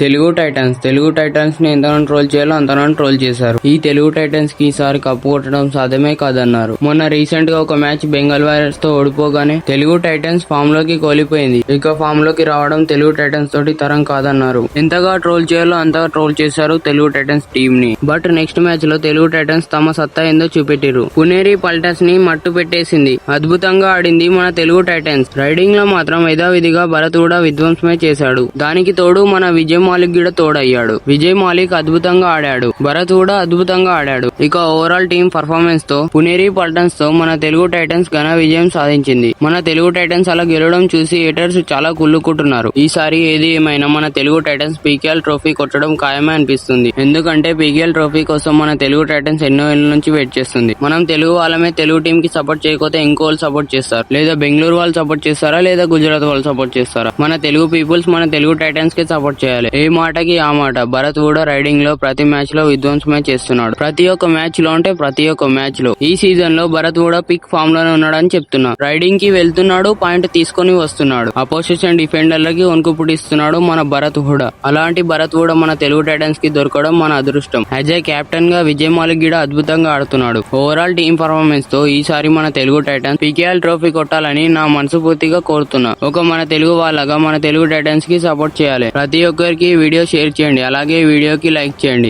Telugu Titans. Telugu టైటన్స్ని ఎంతగానో troll చేయాలో అంతగానో troll చేశారు. ఈ తెలుగు టైటన్స్కి ఈసారి కప్పు కొట్టడం సాధ్యమే కాదన్నారు. మొన్న రీసెంట్గా ఒక మ్యాచ్ బెంగాల్ వైరస్తో ఓడిపోగానే తెలుగు టైటన్స్ ఫామ్లోకి కోల్పోయింది. ఇక ఫామ్లోకి రావడం తెలుగు టైటన్స్ తోటి తరం కాదన్నారు. ఎంతగా ట్రోల్ చేయాలో అంతగా ట్రోల్ చేశారు తెలుగు టైటన్స్ టీమ్ని బట్ నెక్స్ట్ మ్యాచ్లో తెలుగు టైటన్స్ తమ సత్తా ఏందో చూపెట్టిరు పునేరి పల్టస్ని మట్టు పెట్టేసింది. అద్భుతంగా ఆడింది మన తెలుగు టైటన్స్. రైడింగ్లో మాత్రం యథావిధిగా భరత్ కూడా విధ్వంసమే చేశాడు. దానికి తోడు మన విజయం మాలిక్ కూడా తోడయ్యాడు. విజయ్ మాలిక్ అద్భుతంగా ఆడాడు. భరత్ కూడా అద్భుతంగా ఆడాడు. ఇక ఓవరాల్ టీం పర్ఫార్మెన్స్తో పునేరి పల్టన్స్తో మన తెలుగు టైటన్స్ ఘన విజయం సాధించింది. మన తెలుగు టైటన్స్ అలా గెలవడం చూసి హేటర్స్ చాలా కుళ్ళుకుంటున్నారు. ఈసారి ఏది ఏమైనా మన తెలుగు టైటన్స్ పీకేఎల్ ట్రోఫీ కొట్టడం ఖాయమే అనిపిస్తుంది. ఎందుకంటే పీకేఎల్ ట్రోఫీ కోసం మన తెలుగు టైటన్స్ ఎన్నో ఏళ్ళ నుంచి వెయిట్ చేస్తుంది. మనం తెలుగు వాళ్ళమే తెలుగు టీం కి సపోర్ట్ చేయకపోతే ఇంకో వాళ్ళు సపోర్ట్ చేస్తారు. లేదా బెంగళూరు వాళ్ళు సపోర్ట్ చేస్తారా? లేదా గుజరాత్ వాళ్ళు సపోర్ట్ చేస్తారా? మన తెలుగు పీపుల్స్ మన తెలుగు టైటన్స్కి సపోర్ట్ చేయాలి. ఏ మాటకి ఆ మాట. భరత్ కూడా రైడింగ్లో ప్రతి మ్యాచ్లో విధ్వంసమే చేస్తున్నాడు. ప్రతి ఒక్క మ్యాచ్లో అంటే ప్రతి ఒక్క మ్యాచ్లో. ఈ సీజన్లో భరత్ కూడా పిక్ ఫామ్లోనే ఉన్నాడని చెప్తున్నా. రైడింగ్కి వెళ్తున్నాడు పాయింట్ తీసుకొని వస్తున్నాడు. అపోజిషన్ డిఫెండర్లకి వణుకు పుట్టిస్తున్నాడు మన భరత్ కూడా. అలాంటి భరత్ కూడా మన తెలుగు టైటన్స్కి దొరకడం మన అదృష్టం. యాజ్ ఏ కెప్టెన్గా విజయ్ మాలిక్ కూడా అద్భుతంగా ఆడుతున్నాడు. ఓవరాల్ టీం పర్ఫార్మెన్స్తో ఈసారి మన తెలుగు టైటన్స్ పీకేఎల్ ట్రోఫీ కొట్టాలని నా మనసుపూర్తిగా కోరుతున్నా. ఒక మన తెలుగు వాళ్ళగా మన తెలుగు టైటన్స్కి సపోర్ట్ చేయాలి. ప్రతి ఒక్కరికి ఈ వీడియో షేర్ చేయండి అలాగే ఈ వీడియోకి లైక్ చేయండి